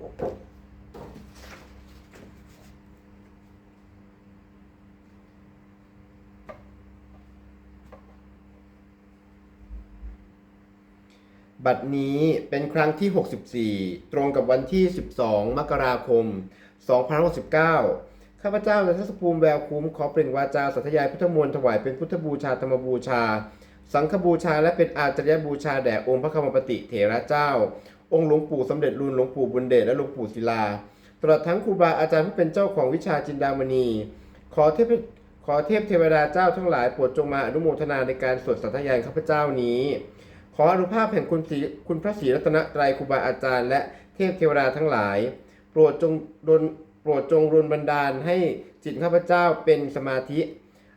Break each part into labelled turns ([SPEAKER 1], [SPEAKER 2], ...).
[SPEAKER 1] บัดนี้เป็นครั้งที่ 64 ตรงกับวันที่ 12 มกราคม 2569 ข้าพเจ้าในทัศภูมิแววคุ้ม ขอเปล่งวาจาสัทยายพุทธมนต์ถวายเป็นพุทธบูชาธรรมบูชา สังฆบูชาและเป็นอาจารยบูชาแด่องค์พระคมปติเถระเจ้า องค์หลวงปู่สมเด็จรุนหลวงปู่บุญเดชและหลวงปู่ศิลา ตลอดทั้งครูบาอาจารย์ผู้เป็นเจ้าของวิชาจินดามณี ขอเทพขอเทพเทวดาเจ้าทั้งหลายโปรดจงมาอนุโมทนาในการสวดสัทยายข้าพเจ้านี้ ขออนุภาพแห่งคุณศรีคุณพระศรีรัตนตรัยครูบาอาจารย์ และเทพเทวดาทั้งหลาย โปรดจงดลโปรดจงรุนบันดาลให้จิตข้าพเจ้าเป็นสมาธิ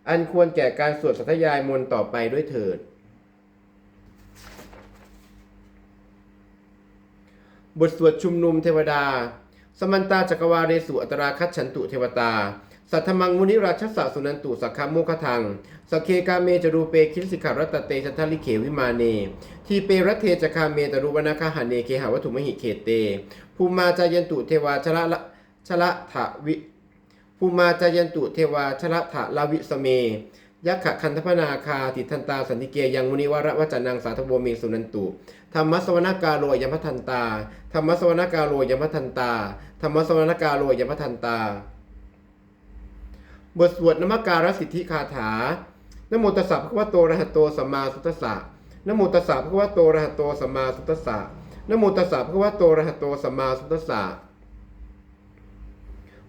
[SPEAKER 1] อันควรแก่การสวดสัทยายมนต์ต่อไปด้วยเถิด บทสวดชุมนุมเทวดา สมันตาจักรวาเรสุอัตราคัจฉันตุเทวตา สัทธมังมุนิราชสะสุนันตุสักขโมคทังสเคกาเมจรูเปคิริสิขารัตเตชัทลิเขวิมาเน ทีเปรัตเทจคาเมตรุวนาคาหาเนเคหาวัตถุมหิเขเต ภูมาจายันตุเทวาชละละชละถะวิภูมาจายันตุเทวาชละถะลาวิสเม ยักขะคันทพนาคาติทันตาสันติเกยังมุนิวระวจานังสาธโวเมสุนันตุธรรมสวนกาโรยมพัทันตาธรรมสวนกาโรยมพัทันตาธรรมสวนกาโรยมพัทันตา บทสวดนมการสิทธิคาถานโมตัสสะพระวะโตระหะโตสัมมาสัมพุทธัสะนโมตัสสะพระวะโตระหะโตสัมมาสัมพุทธัสะนโมตัสสะพระวะโตระหะโตสัมมาสัมพุทธัสะ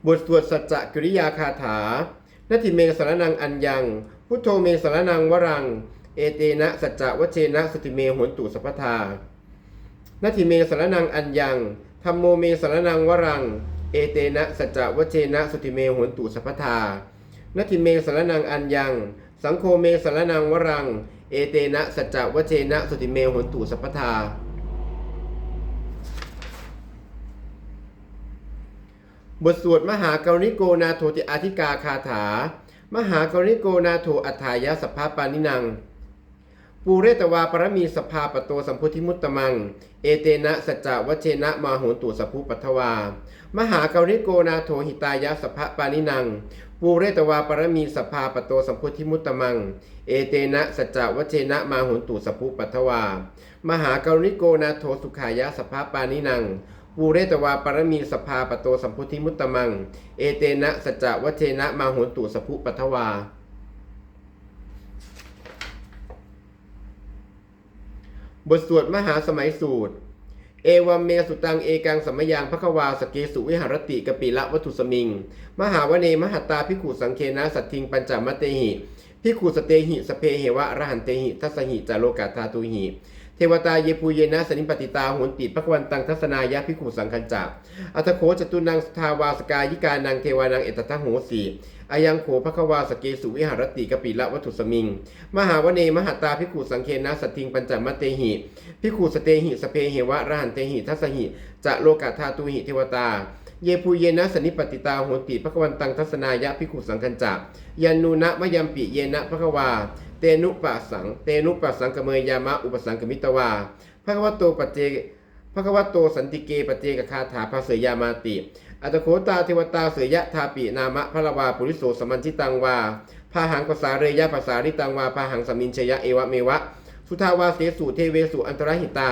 [SPEAKER 1] บทสวดสัจจะกิริยาคาถานาทิเมงสารนังอัญญัง พุทโธเมสารนังวรัง เอเตนะสัจจะวเชนะสุติเมหนตุสัพพทานาทิเมสารนังอัญญังธรรมโมเมสารนังวรัง เอเตนะสัจจะวเชนะสุติเมหนตุสัพพทานาทิเมสารนังอัญญัง สังโฆเมสารนังวรัง เอเตนะสัจจะวเชนะสุติเมหนตุสัพพทาบทสวดมหากรณิโกนาโทติอาธิกาคาถา มหากริโกนาโทอัฏฐายะสภาปานินัง ปูเรตวาปรมีสภาปโตสัมพุทธิมุตตมัง เอเตนะสัจจวเชนะมาโหนตุสัพพุปัทวา มหากริโกนาโทหิตายะสภปานินัง ปูเรตวาปรมีสภาปโตสัมพุทธิมุตตมัง เอเตนะสัจจวเชนะมาโหนตุสัพพุปัทวา มหากริโกนาโทสุขายะสภปานินัง ปูเรตวาปรมีสภาปโตสัมพุทธิมุตตมัง เอเตนะสัจจะวเชนะมาหนตุสัพพุปัทวา บทสวดมหาสมัยสูตร เอวัมเมสุตังเอกังสัมมยังพระควาสเกสุวิหารติกปิละวัตุสมิง มหาวเนมหตตาพิขุสังเคนะสัตทิงปัญจมเตหิพิขุสเตหิสเพเหวะรหันเตหิทัสหิจาโลกาธาตุหิ วตาเยปูเยนะสนิปติตาโหนติพระควันตังทัศนายะพิขุสังคัญจักอัตโขจตุนังสทาวาสกายิกานังเทวานังเอตทะโหสีอายังโขพระควาสเกสุวิหารติกปิละวัตถุสมิง มหาวเนมหตาพิขุสังเคนะสัตทิงปัญจมเตหิพิคูสเตหิสเพเหวะรหันเตหิทัสหิจะโลกาธาตุหิเทวตาเยภูเยนะสนิปติตาโหนติพระกวันตังทัศนายะพิคุสังคัญจักยันนูนะมยัมปิเยนะพระควา เตนุปะสัง เตนุปะสังกเมยามะอุปสังกมิตวาพระควโตปัจเจพระควโตสันติเกปัจเจกคาถาภาเสยามาติ อัตโคตาเทวตาเสยะทาปินามะพระวาปุริโสสมันชิตังวาพาหังภาษาเรยะภาษาริตังวาพาหังสมินชยะเอวะเมวะ สุทาวาเสสุเทเวสุอันตรหิตา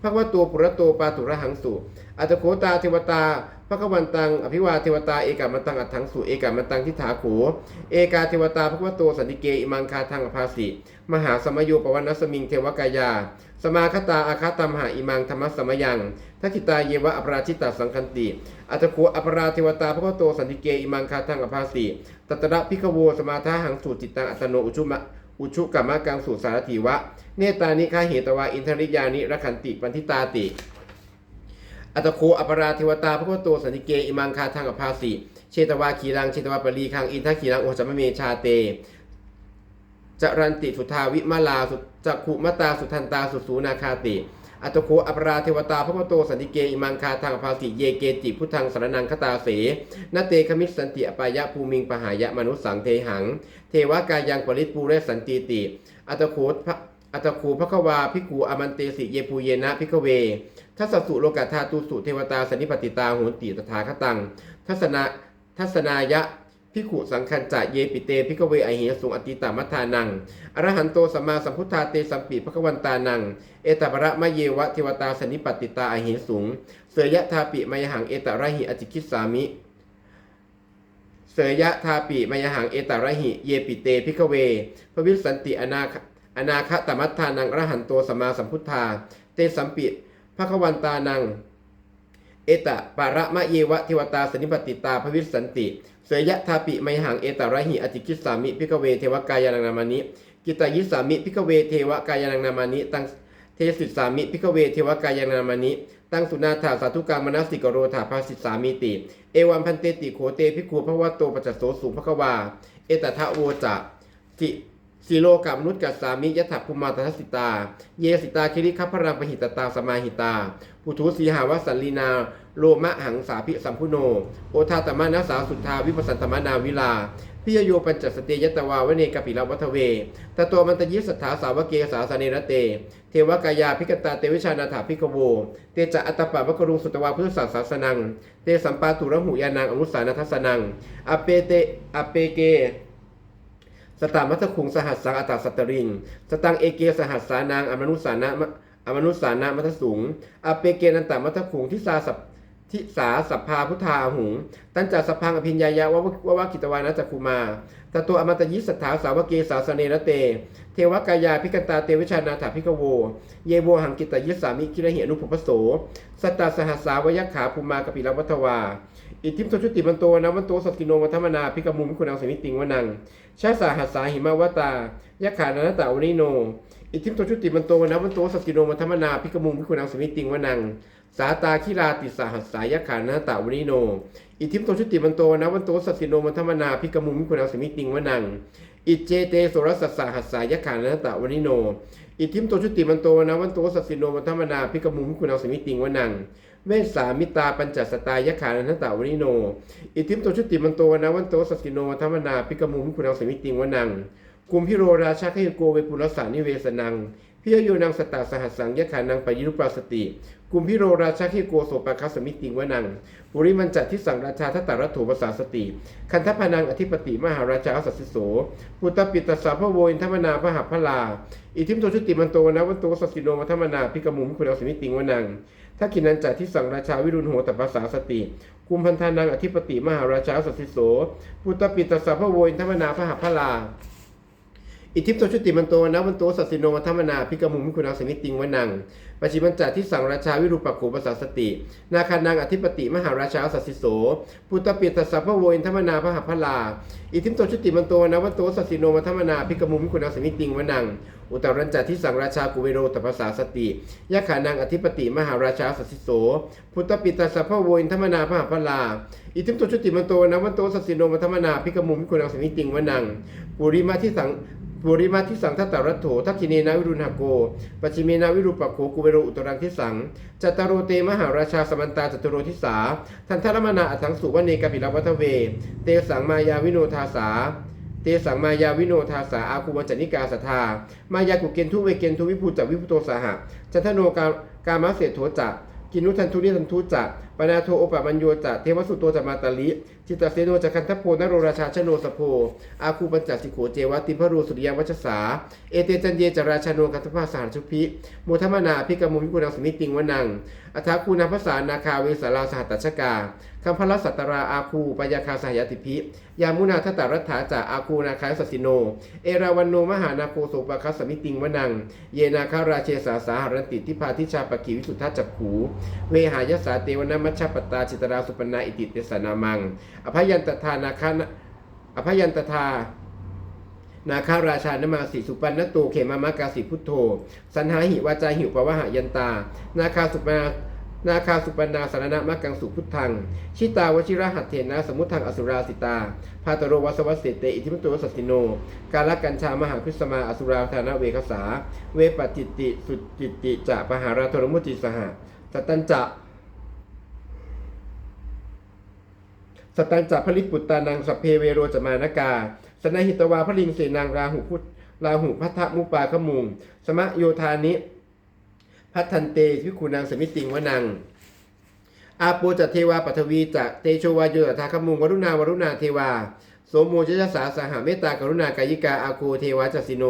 [SPEAKER 1] ภควโตปุระโตปาตุระหังสุอัตโคตาเทวตา ภควันตังอภิวาเทวตาเอกามันตังอัตถังสุเอกามันตังทิฏฐาโขเอกาเทวตาภควโตสันติเกอิมังคาทังอภาสิมหาสมโยปวันนสมิงเทวกายา สมาคตาอาคาตัมหาอิมังธรรมสมยังทักิตาเยวะอปราชิตาสังคันติอัตโคอปราเทวตาภควโตสันติเกอิมังคาทังอภาสิตัตระพิกโวสมาทาหังสูจิตตังอัตโนอุชุมะอุชุกรรมะกังสุสารถีวะ เนตานิคาเหตวาอินทริยานิรคันติปันทิตาติ อัตโคอปราเทวตาพระโคโตสันติเกอิมังคาทางอภาสิเชตวาขีรังเชตวาปรีคังอินทขีรังโอสัมมเมชาเตจรันติสุทาวิมาลาสุจักขุมตาสุทันตาสุสูนาคาติ อัตโคอปราเทวตาพระโคโตสันติเกอิมังคาทางอภาสิเยเกจิพุทธังสารนังคตาเสนเตคมิสสันติอปายะภูมิงปหายะมนุสสังเทหัง เทวกายังปริตปูเรสันติติ อัตโคพระอัตคูภควาพิกูอมันเตสิเยปูเยนะพิกเว ทัสสุโลกาธาตุสุเทวตาสนิปติตาโหนติตถาคตัง ทัศนาทัศนายะพิขุสังคัญจะเยปิเตพิกเวไอเหสุงอติตามัทานัง อรหันโตสัมมาสัมพุทธาเตสัมปิภควันตานัง เอตประมะเยวะเทวตาสนิปติตาไอเหสุง เสยยะทาปิมยหังเอตระหิอจิคิสสามิเสยยะทาปิมยหังเอตระหิเยปิเตพิกเว พระวิสันติอนาคอนาคตมัทานังอรหันโตสัมมาสัมพุทธา เตสัมปิ ภควันตานัง เอตะปะระมะเยวะเทวตาสนิปติตาภวิสันติ เสยยะทาปิไมหังเอตระหิอจิกิสสามิพิกเวเทวกายานังนามานิกิตายิสามิพิกเวเทวกายานังนามานิตังเทสิสามิพิกเวเทวกายานังนามานิตั้งสุนาถาสาธุกามนัสสิกโรธาภาสิสามิติ เอวัมพันเตติโขเตพิคูพระวัตโตปัจจโสสุภควา เอตทะโวจะจิ สีโลกามนุษย์กัสสามิยะถาภูมาตทัสสิตา เยสิตาคิริคัพพรังปหิตตาสมาหิตาปุถุสีหาวสันลีนาโลมะหังสาพิสัมพุโน โอทาตมานาสาสุทธาวิปัสสันตมานาวิลาพิยโยปัญจสเตยตวาวเนกปิลวัทเวตตัวมันตยิสัทธาสาวเกสาสเนรเต เทวกายาพิกตาเตวิชานาถาพิกโว เตจะอัตตปะวกรุงสุตวาพุทธศาสสนัง เตสัมปาตุระหุยานังอนุสานัทสนัง อเปเตอเปเก สตามัทคุงสหัสสังอัตตาสัตตริง สตังเอเกสหัสสานางอมนุสานะมอมนุสานะมัทสุงอเปเกนันตมัทคุงทิสาสัพทิสาสัพพาพุทธาหุง ตันจัสพังอภิญญายะวะวะวะกิตวานะจักคุมาตตัวอมตยิสสทธาสาวเกสาสเนรเต เทวกายาพิกตาเตวิชานาถาพิกโว เยโวหังกิตยิสามิกิรเหนุปปโส สตตาสหัสสาวยขาภูมากปิลวัตวา อิทิมโตชุติมันโตนะวันโตสกิโนวัฒมนาพิกมุมิคุณังสมิติงวนังชาสาหัสสาหิมาวตายะขานานตาวนิโน อิทิมโตชุติมันโตนะวันโตสกิโนวัฒมนาพิกมุมิคุณังสมิติงวนังสาตาคิราติสาหัสสายะขานานตาวนิโน อิทิมโตชุติมันโตนะวันโตสกิโนวัฒมนาพิกมุมิคุณังสมิติงวนังอิเจเตโสรสสสาหัสสายะขานานตาวนิโนอิทิมโตชุติมันโตนะวันโตสสิโนวัฒมนาพิกมุมิคุณังสมิติงวนัง เวสสามิตาปัญจสตายะขานันตาวริโน อิทิมโตชุติมันโตวนะวันโตสัสกิโนธรรมนาพิกมุมคุณังสมิติงวนังกุมพิโรราชาขยโกเวปุรสานิเวสนัง พิยโยนังสตาสหัสสังยะขานังปยิรุปราสติ กุมพิโรราชาขยโกโสปะคัสมิติงวนังปุริมันจัดที่สังราชาทัตตรัตโถภาษาสติ คันทพนังอธิปติมหาราชาอสัสสิโส ปุตตปิตสาพระโวินทมนาพระหัพพลา อิทิมโตชุติมันโตนะวันโตสสกิโนวัฒมนาพิกมุมคุณังสมิติงวนังถ้ากินันจัดที่สังราชาวิรุณโหตปัสสาสติกุมพันธานังอธิปติมหาราชาสัสสิโส ปุตตปิตสสะพระโวินทมนาพระหัพพลา อิทิปโตชุติมันโตนะวันโตสัสสิโนวัฒมนาพิกมุมิคุณังสมิติงวนังปัจฉิมันจัดที่สังราชาวิรูปักโขปัสสาสติ นาคานังอธิปติมหาราชาสัสสิโสปุตตปิตตสสะพะโวอินทมนาพระหัพพลาอิทิปโตชุติมันโตนะวันโตสัสสิโนวัฒมนาพิกมุมิคุณังสมิติงวนังอุตรัญจัดที่สังราชากุเวโรตปัสสาสติยะขานังอธิปติมหาราชาสัสสิโสพุทธปิตาสัพพะโวินทมนาพระหพลา อิทิมโตชุติมันโตนะวันโตสัสสิโนมัทมนาพิกมุมิคุณังสมิติงวนังปุริมาที่สัง ปุริมาที่สังทัตตรัตโถทักขิเนนาวิรุณหโกปัจฉิเมนาวิรูปโขกุเวโรอุตรังทิสังจัตตารโรเตมหาราชาสมันตาจัตโรทิสา ทันทรมนาอัถังสุวเนกปิลวัตเว เตสังมายาวิโนทาสา เตสังมายาวิโนทาสาอาคูวัจจนิกาสทามายากุเกนทุเวเกนทุวิภูจักวิพุโตสหะจันทโนกากามาเสโถจักกินุทันทุนิทันทุจักปนาโทโอปะมัญโยจักเทวสุตโตจัมาตาลิจิตตเสโนจักคันทโพนโรราชาชโนสโพอาคูปัญจสิโขเจวติพรูสุริยวัชสา เอเตจันเยจราชาโนกัตภาสารชุพิโมทมนาพิกมุมิกุณังสมิติงวนังอัฐาคูนาภาษานาคาเวสาราสหัตชกาคัมพลสัตตราอาคูปยาคาสหยติพิยามุนาทตารัฐาจาอาคูนาคายสัสิโน เอราวันโนมหานาโคโสปะคัสสมิติงวนัง เยนาคาราเชสาสาหรันติทิพาทิชาปกิวิสุทธาจักขูเวหายสาเตวนามัมัชฌปตาจิตราสุปนาอิติเตสนามัง อภยันตทานาคาอภยันตทานาคาราชานมาสีสุปันนโตเขมามากาสีพุทโธ สันหาหิวาจาหิวปวะหายันตา นาคาสุปนานาคาสุปนาสารณะมักกังสุพุทธัง ชิตาวชิระหัตเถนะสมุทังอสุราสิตา พาตโรวัสวัสเสเตอิทิมโตสัสสิโน กาลกัญชามหาพฤษมาอสุราธานะเวคสา เวปจิตติสุจิตติจะปหาราธรมุติสหะสตันจะ สตันจัพลิปุตตานังสัพเพเวโรจมานากา สนหิตวาพลิงเสนางราหุพุทลาหุพัทธมุปาขมุงสมะโยธานิพัทันเตพิคุนังสมิติงวนัง อาโปจัตเทวาปัทวีจะเตโชวาโยตถาคมุงวรุณาวรุณาเทวา โสมโมจจสาสหเมตตากรุณากายิกาอาโคเทวาจัสสิโน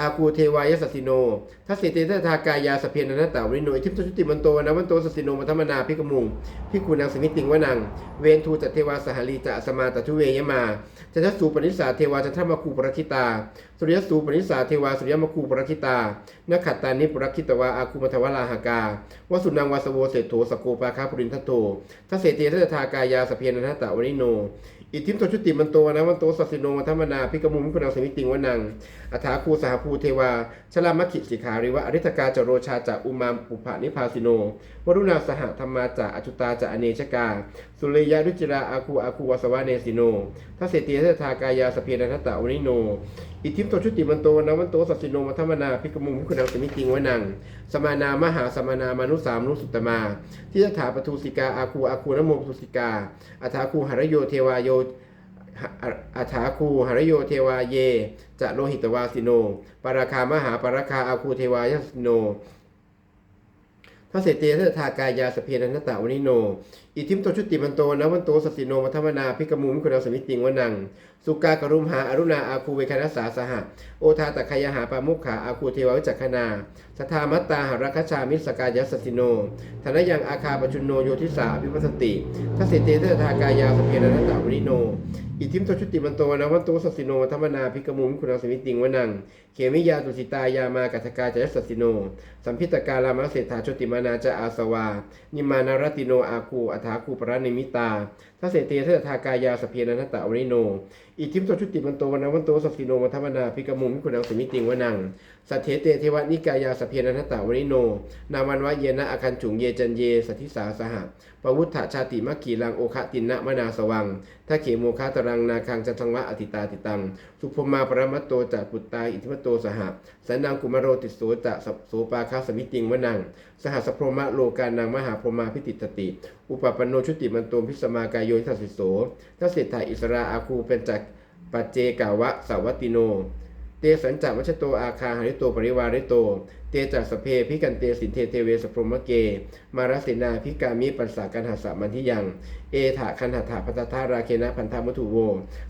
[SPEAKER 1] อาคูเทวายสัสสิโนทัสสิเตเตทากายาสเพนนัตตาวริโนอิทิมตุชุติมันโตนะวันโตสัสสิโนมัทมนาพิกมุงพิกุนังสมิติงวนัง เวนทูจัตเทวาสหลีจะสมาตทุเวยมาจันทสูปนิสาเทวาจันทมาคูปรคิตา สุริยสูปนิสาเทวาสุริยมคูปรคิตานขัตตานิปรคิตวาอาคูมัทวลาหากาวสุนังวาสโวเศโถสโกปาคาปุรินทโตทัสเสเตเตทากายาสเพนนัตตาวริโน อิทิมโตชุติมันโตนะมันโตสัสสิโนมัทมนาพิกมุมพิคนังสมิติงวนังอัฐาคูสหภูเทวาชลามขิสิขาริวะอริธกาจโรชาจากอุมามปุภานิพาสิโนวรุณาสหธรรมาจากอจุตาจากอเนชกา สุริยาดุจิราอาคูอาคูวสวาเนสิโนทัสเสตีเทธากายาสเพนันทตะวนิโน อิทิมโตชุติมันโตนะวันโตสัสสิโนมัทมนาพิกมุมพิกุนังสมิติงวนัง สมานามหาสมานามานุสามนุสุตมา ที่ยถาปทุสิกาอาคูอาคูนโมปทุสิกาอัฐาคูหรโยเทวาโยอัฐาคูหรโยเทวาเย จะโลหิตวาสิโนปาราคามหาปาราคาอาคูเทวายสิโน พระเศรษฐีทธากายาสเพนันตะวนิโน อิทิมโตชุติมันโตนะวันโตสสสิโนมัทมนาพิกมุมคุณาสมิติงวนังสุกากรุมหาอรุณาอาคูเวคนัสสาสหะโอทาตะคยหาปามุขขาอาคูเทววิจักขนาสทามัตตาหารัคชามิสกายสสสิโนธนยังอาคาปชุนโนโยทิสาอภิปัสติทัสเสเตทากายาสเพนันตะวนิโนอิทิมโตชุติมันโตนะวันโตสัสสิโนธรรมนาพิกมุมคุณเอาสมิติงวนัง เขมิยาตุสิตายามากัตกาจยสัสสิโน สัมพิตกาลามะเศรษฐาชติมานาจะอาสวา นิมานารติโนอาคูอัฐาคูปรนิมิตาทัสเสเตเทากายาสเพนันตะวริโนอิทิมโตชุติมันโตนะวันโตสัสสิโนมัทมนาพิกมุมคุณเอาสมิติงวนัง สัทเทเตเทวนิกายาสเพนันตะวริโน นามันวะเยนะอาคันฉุงเยจันเยสัทธิสาสหะปวุฒชชาติมัคคีลังโอคะตินะมนาสวังถ้าเขโมคาตรังนาคังจันทังวะอติตาติตัง สุภมาปรมัตโตจัปุตตาอิทิมโตสหะสันนังกุมารโรติโสจะสโสปาคาสมิติงวนัง สหัสพรหมะโลกานังมหาพรมาพิติตติ อุปปันโนชุติมันโตพิสมากายโยทัสสิโสทัสเศรษฐาอิสราอาคูเป็นจักปัจเจกาวะสาวัตติโน เตสัญจวัชโตอาคาหาริโตปริวาริโต เตจัสเพพิกันเตสินเทเทเวสพรมเก มารสินาพิกามิปัสสากันหัสามันทิยัง เอถาคันหัตถาพัตตาราเคนะพันธามุทุโว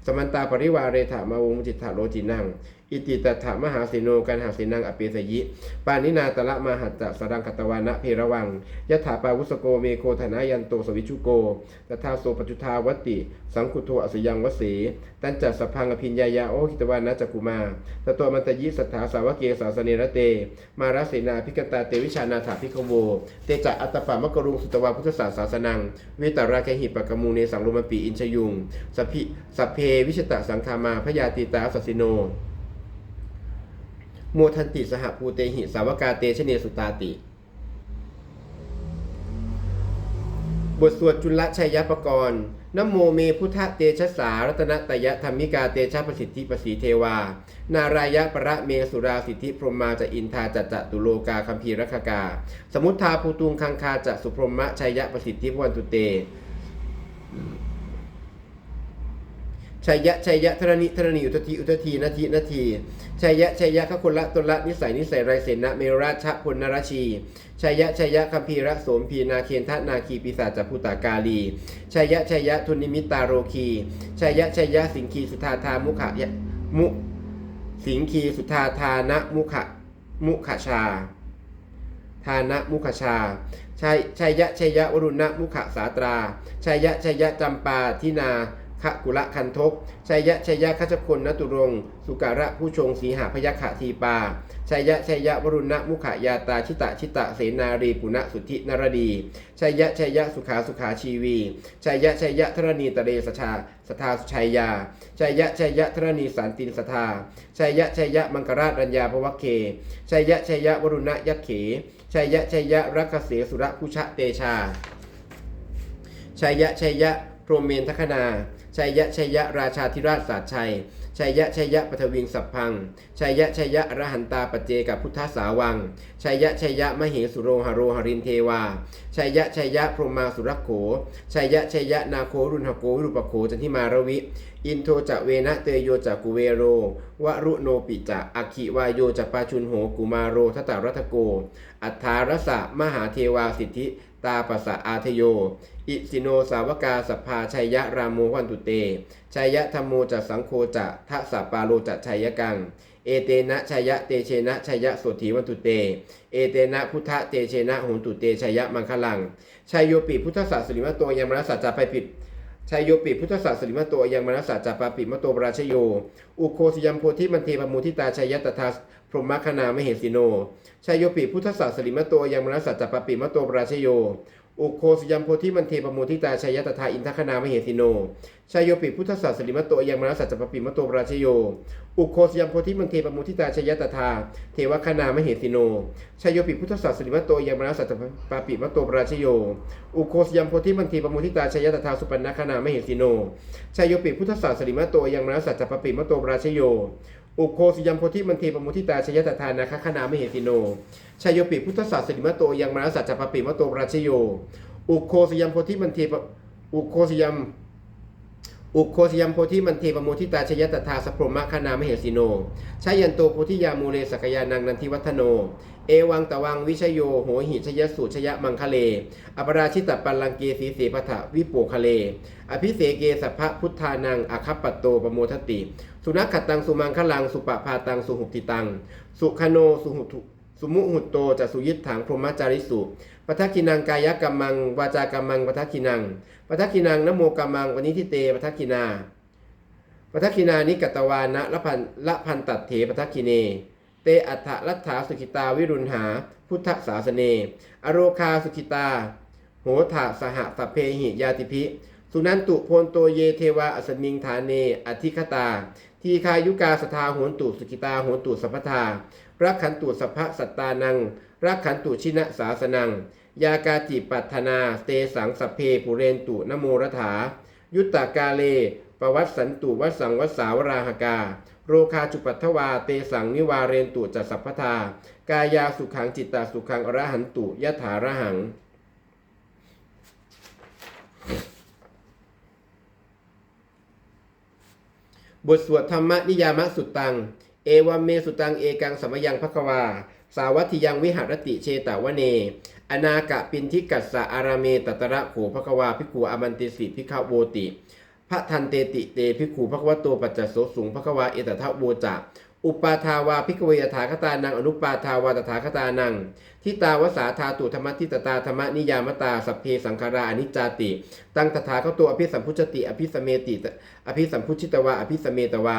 [SPEAKER 1] สมันตาปริวาเรถามาวงจิตถาโลจินัง อิติตัถามหาสิโนกันหาสินังอเปสยิ ปานินาตละมาหัตตะสรังคตวานะเพระวังยถาปาวุสโกเมโคธนายันโตสวิชุโกตถาโสปจุทาวติ สังคุโทอสยังวสีตันจัสสพังอภิญญายาโอหิตวานะจักุมาตตัวมันตยิสัทธาสาวกเกสาสเนระเต มารเสนาพิกตาเตวิชานาถาพิคโว เตจะอัตปามะกรุงสุตวาพุทธศาสาสนัง เวตาราเคหิปกมูเนสังโลมปีอินชยุงสัพพิสเพวิชตะสังคามาพยาติตาสัสสิโน โมทันติสหภูเตหิสาวกาเตชเนสุตาติ บทสวดจุลชัยยปกรณ์นโมเมพุทธเตชะสารัตนตยธรรมิกาเตชะประสิทธิประสีเทวา นารายะประเมสุราสิทธิพรหมาจะอินทาจัจตุโลกาคัมภีรคกา สมุทธาภูตุงคังคาจะสุพรหมะชัยยะประสิทธิพวันตุเตชัยยะชัยยะธรณิธรณีอุทธีอุทธีนาทีนาที ชัยยะชัยยะขคนละตนละนิสัยนิสัยไรเสนะเมราชพลนรชีชัยยะชัยยะคัมภีระโสมพีนาเคนทะนาคีปิศาจพุตากาลีชัยยะชัยยะทุนิมิตตาโรคีชัยยะชัยยะสิงคีสุธาธามุขะยะมุสิงคีสุธาธานะมุขะมุขชาทานะมุขชาชัยชัยยะชัยยะวรุณะมุขสาตราชัยยะชัยยะจำปาทินา ขะกุละคันทกชัยยะชัยยะคัจคนนตุรงสุการะผู้ชงสีหาพยัคขะทีปาชัยยะชัยยะวรุณะมุขยาตาชิตะชิตะเสนารีปุณะสุทธินรดีชัยยะชัยยะสุขาสุขาชีวีชัยยะชัยยะธรณีตะเรสชาสทาสุชัยยาชัยยะชัยยะธรณีสันตินสทาชัยยะชัยยะมังกราชรัญญาภวเคชัยยะชัยยะวรุณะยักเขชัยยะชัยยะรักเสสุระคุชะเตชาชัยยะชัยยะพรหมเมนทคนา ชัยยะชัยยะราชาธิราชศาสชัย ชัยยะชัยยะปฐวิงสัพพัง ชัยยะชัยยะอรหันตาปเจกับพุทธสาวัง ชัยยะชัยยะมเหสุโรหโรหรินเทวา ชัยยะชัยยะพรหมาสุรโข ชัยยะชัยยะนาโครุณหโกวิรุปโขจันทิมารวิ อินโทจะเวนะเตโยจะกุเวโร วรุโนปิจะอัคคิวายโยจะปาชุนโหกุมารโรทตารัตโก อัฏฐารสะมหาเทวาสิทธิ ตาปสสะอาเทโย อิสิโนสาวกาสัพพาชัยยะรามโมวันตุเต ชัยยะธรรมโมจะสังโฆจะทะสัปปาโลจะชัยยกัง เอเตนะชัยยะเตเชนะชัยยะโสถีวันตุเต เอเตนะพุทธเตเชนะโหนตุเตชัยยะมังคลัง ชัยโยปิพุทธศาสริมะโตยังมรสัจจะไปผิดชัยโยปิพุทธศาสริมะโตยังมรสัจจะปปิมะโตปราชโย อุโคสยัมโพธิมันเทปมุทิตาชัยยะตถา พรหมคณามเหสิโนชัยโยปิพุทธศาสริมโตยังมรสัจจปปิมโตปราชโย อุโคสยัมโพธิมันเทปมุทิตาชัยตถาอินทคณามเหสิโนชัยโยปิพุทธศาสริมโตยังมรสัจจปปิมโตปราชโย อุโคสยัมโพธิมันเทปมุทิตาชัยตถาเทวคณามเหสิโนชัยโยปิพุทธศาสริมโตยังมรสัจจปปิมโตปราชโย อุโคสยัมโพธิมันเทปมุทิตาชัยตถาสุปันนคณามเหสิโนชัยโยปิพุทธศาสริมโตยังมรสัจจปปิมโตปราชโย อุโคสยัมโพธิมันเทปมุทิตาชยตทานาคคณามเหติโนชายโยปิพุทธศาสริมะโตยังมรสัจจปปิมะโตปราชโย อุโคสยัมโพธิมันเทปอุโคสยัมอุโคสยัมโพธิมันเทปโมทิตาชยตถาสพรหมคณามเหสิโนชายันโตโพธิยามูเลสกยานังนันทิวัฒโน เอวังตะวังวิชโยโหหิชยสุชยมังคะเล อปราชิตปัลลังเกสีเสปทะวิโปคะเล อภิเสเกสัพพะพุทธานังอคัปปตโตปโมทติ สุนัขขัดตังสุมังคลังสุปะพาตังสุหุติตัง สุขโนสุหุตุสุมุหุตโตจะสุยิตถังพรหมจาริสุปทักขินังกายกัมมัง วาจากัมมังปทักขินังปทักขินังนโมกัมมังวนิทิเตปทักขินาปทักขินานิกตวานะละพันละพันตัดเถปทักขิเน ตอัฏฐรัตถาสุขิตาวิรุณหา พุทธศาสเน อโรคาสุขิตา โหถาสหสัพเพหิยาติพิสุนันตุโพนโตเยเทวาอสมิงฐานเน อธิคตา ทีคายุกาสทาโหนตุสุขิตาโหนตุสัพพทารักขันตุสัพพสัตตานัง รักขันตุชินะสาสนัง ยากาจิปัฏนาเตสังสัพเพปุเรนตุนโมรถา ยุตตากาเลปวัตสันตุวัสังวัสสาวราหกา โรคาจุปัทวาเตสังนิวาเรนตุจัสสัพพทากายาสุขังจิตตาสุขังอรหันตุยะถาระหัง บทสวดธรรมนิยามสุตตัง เอวมเมสุตังเอกังสมยังภควา สาวัติยังวิหารติเชตาวเน อนากะปินทิกัสสะอาราเมตตระโขภควาภิกขุอมันติสิภิกขโวติ พระทันเตติเตภิกขุภควโตปัจจโสสุงภควาเอตทะโวจะอุปาทาวาภิกเวยถาคตานังอนุปาทาวาตถาคตานังทิตาวสาธาตุธรรมทิตตาธรรมนิยามตาสัพเพสังขาราอนิจจาติ ตั้งตถาคตอภิสัมพุชติ อภิสเมติ อภิสัมพุชิตวาอภิสเมตวา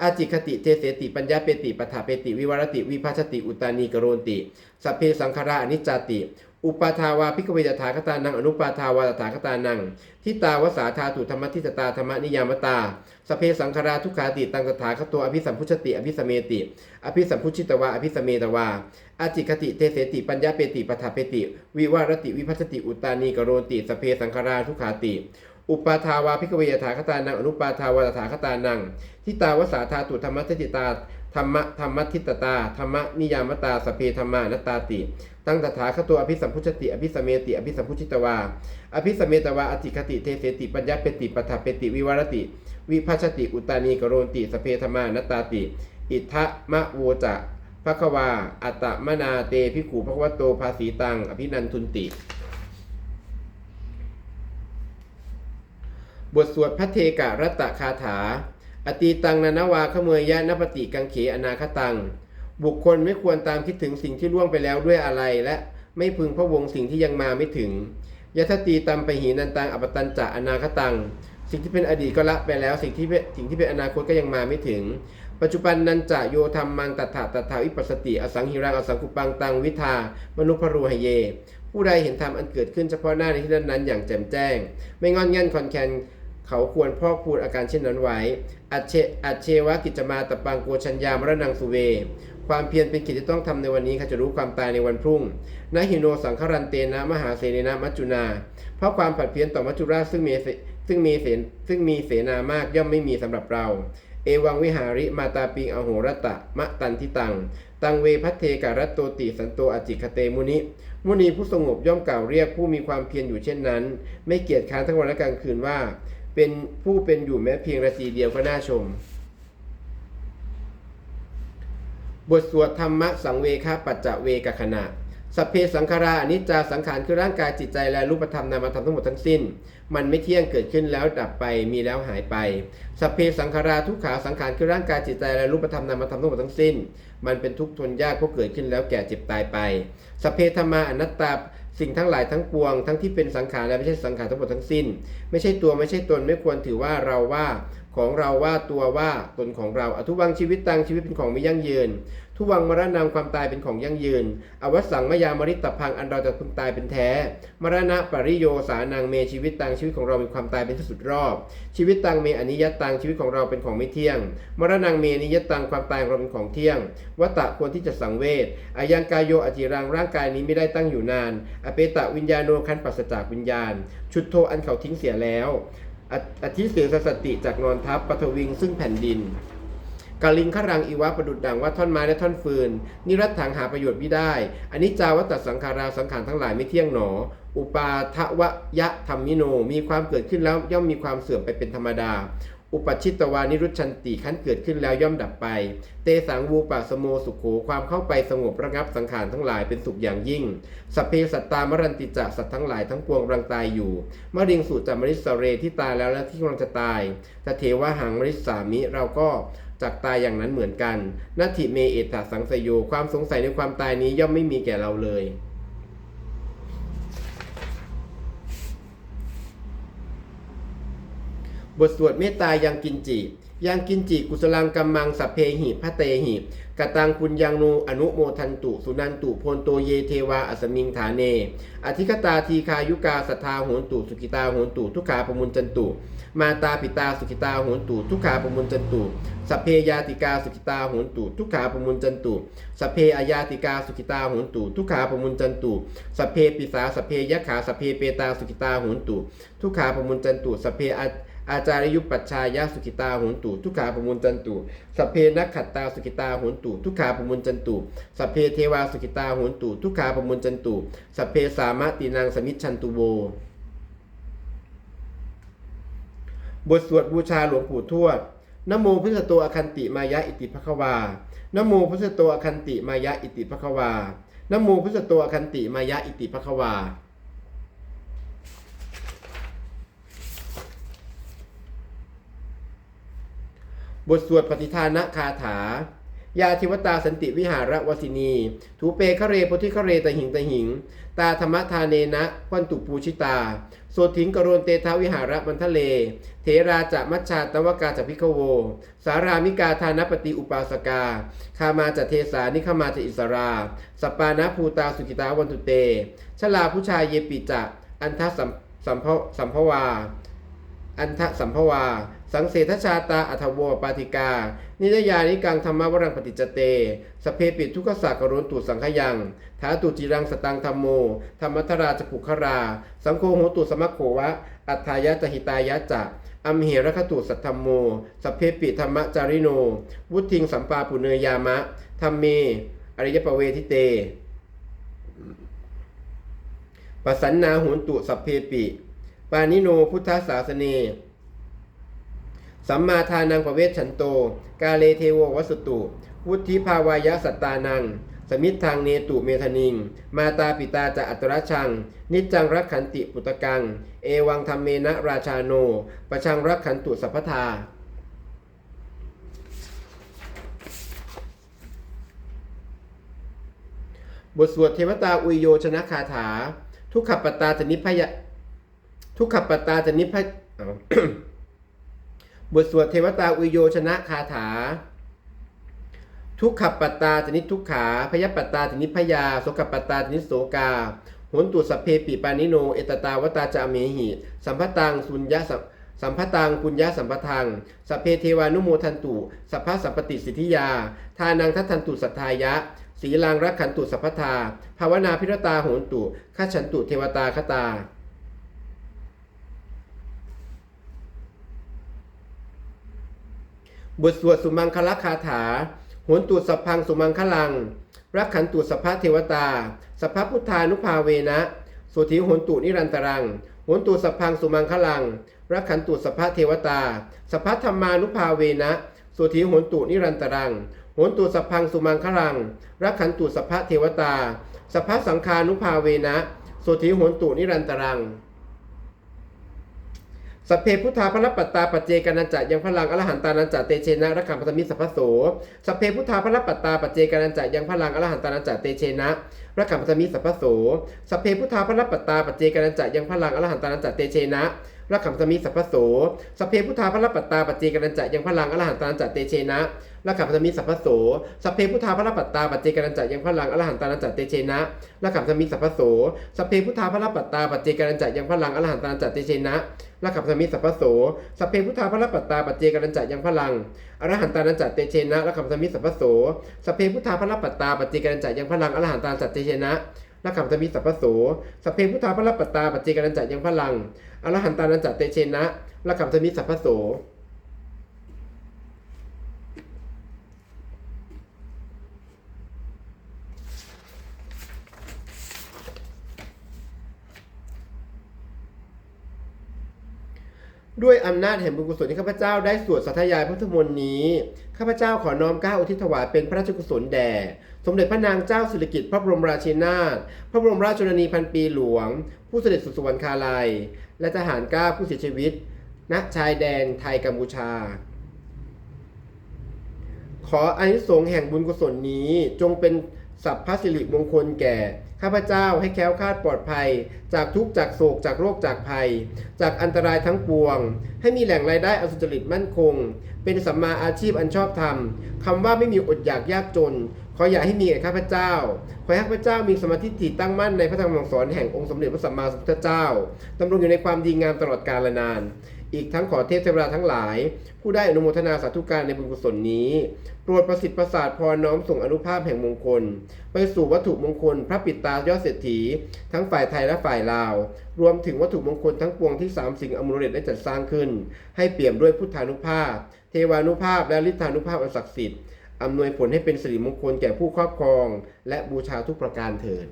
[SPEAKER 1] อาจิคติเทเสติปัญญาเปติปถาเปติวิวรติวิภาชติอุตานีกโรนติ สัพเพสังขาราอนิจจาติ อุปาทาวาภิกเวตถาคตานังอนุปาทาวาตถาคตานังทิตาวสาธาตุธรรมทิตตาธรรมนิยามตาสเพสังขาราทุกขาติตังตถาคตัวอภิสัมพุชติอภิสเมติ อภิสัมพุชิตวาอภิสเมตวาอาจิคติเทเสติปัญญาเปติปถาเปติ วิวารติวิพัชติอุตานีกโรติสเพสังขาราทุกขาติอุปาทาวาภิกเวยถาคตานังอนุปาทาวาตถาคตานังทิตาวสาธาตุธรรมทิตตาธรรมธรรมทิตตาธรรมนิยามตาสเพธรรมานตาติ ตั้งตถาคตัวอภิสัมพุชติอภิสเมติอภิสัมพุชิตวา อภิสเมตวาอจิคติเทเสติปัญญาเปติปถาเปติวิวารติ วิพัชติอุตานีกโรนติสเพธมานตาติ อิทะมะโวจะภควา อัตมนาเตภิกขุภควโตภาสีตัง อภินันทุนติ บทสวดพระเทกะรัตตคาถา อตีตังนานาวาขเมยยะนปฏิกังเขอนาคตัง บุคคลไม่ควรตามคิดถึงสิ่งที่ล่วงไปแล้วด้วยอะไร และไม่พึงพะวงสิ่งที่ยังมาไม่ถึงยะทตีตัมไปหีนันตังอปตันจะอนาคตัง สิ่งที่เป็นอดีตก็ละไปแล้ว สิ่งที่เป็นสิ่งที่เป็นอนาคตก็ยังมาไม่ถึง ปัจจุบันนันจะโยธรรมมังตัถาตถาวิปัสสติ อสังหิรังอสังคุปังตังวิทามนุพรูหเย ผู้ใดเห็นธรรมอันเกิดขึ้นเฉพาะหน้าในที่นั้นๆอย่างแจ่มแจ้ง ไม่งอนง่นคอนแคนเขาควรพอกพูดอาการเช่นนั้นไว้ อัจเชอัจเชวะกิจมาตะปังโกชัญญามรณังสุเว ความเพียรเป็นกิจที่ต้องทำในวันนี้เขาจะรู้ความตายในวันพรุ่งนะหิโนสังครันเตนะ มหาเสนนะมัจจุนา เพราะความผัดเพี้ยนต่อมัจจุราชซึ่งมีซึ่งมีเสนซึ่งมีเสนามากย่อมไม่มีสำหรับเรา เอวังวิหาริมาตาปิงอโหรตะ มะตันทิตัง ตังเวพัทเทการัตโตติสันโตอจิคเตมุนิ มุนีผู้สงบย่อมกล่าวเรียกผู้มีความเพียรอยู่เช่นนั้น ไม่เกียจค้านทั้งวันและกลางคืนว่า เป็นผู้เป็นอยู่แม้เพียงนาทีเดียวก็น่าชม บทสวดธรรมะสังเวคปัจจเวกขณะสัพเพสังขาราอนิจจาสังขารคือร่างกายจิตใจและรูปธรรมนามธรรมทั้งหมดทั้งสิ้น มันไม่เที่ยงเกิดขึ้นแล้วดับไปมีแล้วหายไป สัพเพสังขาราทุกขาสังขารคือร่างกายจิตใจและรูปธรรมนามธรรมทั้งหมดทั้งสิ้น มันเป็นทุกข์ทนยากเพราะเกิดขึ้นแล้วแก่เจ็บตายไป สัพเพธรรมาอนัตตาสิ่งทั้งหลายทั้งปวงทั้งที่เป็นสังขารและไม่ใช่สังขารทั้งหมดทั้งสิ้น ไม่ใช่ตัวไม่ใช่ตนไม่ควรถือว่าเราว่า ของเราว่าตัวว่าตนของเราอทุวังชีวิตตังชีวิตเป็นของไม่ยั่งยืน ทุวังมรณะความตายเป็นของยั่งยืน อวสังมยามริตพังอันเราจะพึงตายเป็นแท้ มรณะปริโยสานังเมชีวิตตังชีวิตของเรามีความตายเป็นที่สุดรอบ ชีวิตตังเมอนิยตตังชีวิตของเราเป็นของไม่เที่ยง มรณะเมอนิยตังความตายของเราเป็นของเที่ยง วัตตะควรที่จะสังเวชอายังกายโยอจิรังร่างกายนี้ไม่ได้ตั้งอยู่นาน อเปตะวิญญาโนคันปัสจากวิญญาณ ชุดโทอันเขาทิ้งเสียแล้ว อธิเสียสสติจากนอนทัพปฐวิงซึ่งแผ่นดินกาลิงขรังอีวะประดุดดังว่าท่อนไม้และท่อนฟืน นิรัตถังหาประโยชน์ไม่ได้อันนี้จาวัตตสังขาราสังขารทั้งหลายไม่เที่ยงหนอ อุปาทวะยะธรรมิโน มีความเกิดขึ้นแล้วย่อมมีความเสื่อมไปเป็นธรรมดา อุปชิตตวานิรุชันติขั้นเกิดขึ้นแล้วย่อมดับไป เตสังวูปะสโมสุขโขความเข้าไปสงบระงับสังขารทั้งหลายเป็นสุขอย่างยิ่งสพเพสัตตามรันติจะสัตว์ทั้งหลายทั้งปวงกำลังตายอยู่มะริงสุจามริสเรที่ตายแล้วและที่กำลังจะตายตเทวะหังมริสามิเราก็จักตายอย่างนั้นเหมือนกัน นัตถิเมเอตสังสยโยความสงสัยในความตายนี้ย่อมไม่มีแก่เราเลย บทสวดเมตตายังกินจิยังกินจิกุสลังกัมมังสัพเพหิพะเตหิกตังคุณยังนูอนุโมทันตุ สุนันตุพนโตเยเทวาอัสมิงฐานเน อธิคตาทีคายุกาสัทธาโหนตุสุกิตาโหนตุทุกขาปมุนจันตุ มาตาปิตาสุขิตาโหนตุทุกขาปมุนจันตุสัพเพยาติกาสุขิตาโหนตุทุกขาปมุนจันตุสัพเพอายาติกาสุขิตาโหนตุทุกขาปมุนจันตุสัพเพปิสาสัพเพยะขาสัพเพเปตาสุขิตาโหนตุทุกขาปมุนจันตุสัพเพ อาจารยุปัชชายาสุขิตาโหนตุทุกขาปมุนจันตุสเพนักขัตตาสุขิตาโหนตุทุกขาปมุนจันตุสเพเทวาสุขิตาโหนตุทุกขาปมุนจันตุสเพสามะตินังสมิชชันตุโวบทสวดบูชาหลวงปู่ทวดนโมพุทธโตอคันติมายะอิติภควานโมพุทธโตอคันติมายะอิติภควานโมพุทธโตอคันติมายะอิติภควา บทสวดปฏิทานะคาถา ยาธิวตาสันติวิหารวสินี ถูเปคะเรโพธิคะเรตหิงตหิง ตาธรรมทาเนนะวันตุปูชิตาโสถิงกรณเตทาวิหารมันทะเล เทราจะมัชชาตวกาจะพิกโว สารามิกาทานปฏิอุปาสกา คามาจะเทสานิคามาจะอิสราสปปานะภูตาสุกิตาวันตุเต ชลาผู้ชายเยปิจะ อันทสัมสัมภสัมภวา อันทะสัมภวา สังเสทชาตาอัทวปาติกา นิยานิกังธรรมวรังปฏิจเต สเพปิทุกขสักรุนตุสังขยังถาตุจิรังสตังธรรมโม ธรรมัทราจปุครา สังโฆโหตุสมัคโขวะ อัฏฐายะจหิตายะจะอัมเหรคตุสัทธรรมโม สเพปิธรรมจาริโน วุทิงสัมปาปุเนยามะ ธรรมเม อริยปเวทิเตปสันนาโหุนตุสัพเพปิ ปานิโนพุทธศาสเน สัมมาทานังปเวชฉันโต กาเลเทโววสุตุ วุธิภาวายะสัตตานัง สมิททางเนตุเมธนิง มาตาปิตาจะอัตระชัง นิจจังรักขันติปุตกัง เอวังธรรมเมนะราชาโน ประชังรักขันตุสัพพทาบทสวดเทวตาอุยโยชนะคาถา ทุกขปตตาจะนิพยะทุกขปตตาจะนิพย บทสวดเทวตาอุยโยชนะคาถา ทุกขปัตตาจนิทุกขาพยปัตตาจนิพยาโสกปัตตาจนิโสกาหนตุสัพเพปิปานิโน เอตตาวตาจามหิ สัมพตังสุญญาสัมพตังปุญญาสัมปทังสัพเพเทวานุโมทันตุสัพพสัมปติสิทธิยา ทานังทัตทันตุสัทธายะสีลังรักขันตุสัพพทาภาวนาพิรตาโหนตุข้าฉันตุเทวตาคตา บทสวดสุมังคลคาถาโหนตูสัพพังสุมังคลัง รักขันตุสัพพะเทวตา สัพพะพุทธานุภาเวนะสุธีโหนตุนิรันตรังโหนตุสัพพังสุมังคลัง รักขันตุสัพพะเทวตา สัพพะธรรมานุภาเวนะสุธีโหนตุนิรันตรังโหนตุสัพพังสุมังคลัง รักขันตุสัพพะเทวตา สัพพะสังฆานุภาเวนะสุธีโหนตุนิรันตรัง สัพเพพุทธาพระปัตตาปัจเจกนันจะยังพลังอรหันตานันจะเตเชนะรักขังพัตมิสัพพโสสัพเพพุทธาพระปัตตาปัจเจกนันจะยังพลังอรหันตานันจะเตเชนะรักขังพัตมิสัพพโสสัพเพพุทธาพระปัตตาปัจเจกนันจะยังพลังอรหันตานันจะเตเชนะ รักขังพัทมิสัพพโสสัพเพพุทธาพระปัตตาปัจเจกันจะยังพลังอรหันตานันจเตเชนะรักขังพัทมิสัพพโสสัพเพพุทธาพระปัตตาปัจเจกันจะยังพลังอรหันตานันจเตเชนะรักขังพัทมิสัพพโสสัพเพพุทธาพระปัตตาปัจเจกันจะยังพลังอรหันตานันจเตเชนะลักขับสมิสัพพโสสัพเพพุทธาพระปัตตาปัจเจกันันจะยังพลังอรหันตานันจเตเชนะลักขับสมิสัพพโสสัพเพพุทธาพระปัตตาปัจเจกันันจะยังพลังอรหันตานันจเตเชนะลักขับสมิสัพพโสสัพเพพุทธาพระปัตตาปัจเจกันันจะยังพลัง อรหันตานันจเตเชนะลักขับสมิสัพพโสด้วยอำนาจแห่งบุญกุศลที่ข้าพเจ้าได้สวดสัทยายพระพุทธมนต์นี้ ข้าพเจ้าขอน้อมเกล้าอุทิศถวายเป็นพระราชกุศลแด่ สมเด็จพระนางเจ้าสิริกิติ์พระบรมราชินาถพระบรมราชชนนีพันปีหลวง ผู้เสด็จสู่สวรรคาลัย และทหารกล้าผู้เสียชีวิต ณชายแดนไทยกัมพูชา ขออานิสงส์แห่งบุญกุศลนี้จงเป็นสัพพสิริมงคลแก่ ข้าพเจ้าให้แคล้วคลาดปลอดภัย จากทุกข์จากโศกจากโรคจากภัย จากอันตรายทั้งปวง ให้มีแหล่งรายได้อันสุจริตมั่นคง เป็นสัมมาอาชีพอันชอบธรรมคำว่าไม่มีอดอยากยากจน ขออย่าให้มีแก่ข้าพเจ้า ขอให้ข้าพเจ้ามีสมาธิจิตตั้งมั่นในพระธรรมคำสอนแห่งองค์สมเด็จพระสัมมาสัมพุทธเจ้าดำรงอยู่ในความดีงามตลอดกาลนาน อีกทั้งขอเทพเทวดาทั้งหลาย ผู้ได้อนุโมทนาสาธุการในบุญกุศลนี้ โปรดประสิทธิ์ประสาทพรน้อมส่งอนุภาพแห่งมงคล ไปสู่วัตถุมงคล พระปิดตายอดเศรษฐี ทั้งฝ่ายไทยและฝ่ายลาว รวมถึงวัตถุมงคลทั้งปวงที่สามสิ่งอมฤตได้จัดสร้างขึ้น ให้เปี่ยมด้วยพุทธานุภาพ เทวานุภาพและฤทธานุภาพอันศักดิ์สิทธิ์ อำนวยผลให้เป็นสิริมงคลแก่ผู้ครอบครอง และบูชาทุกประการเถิด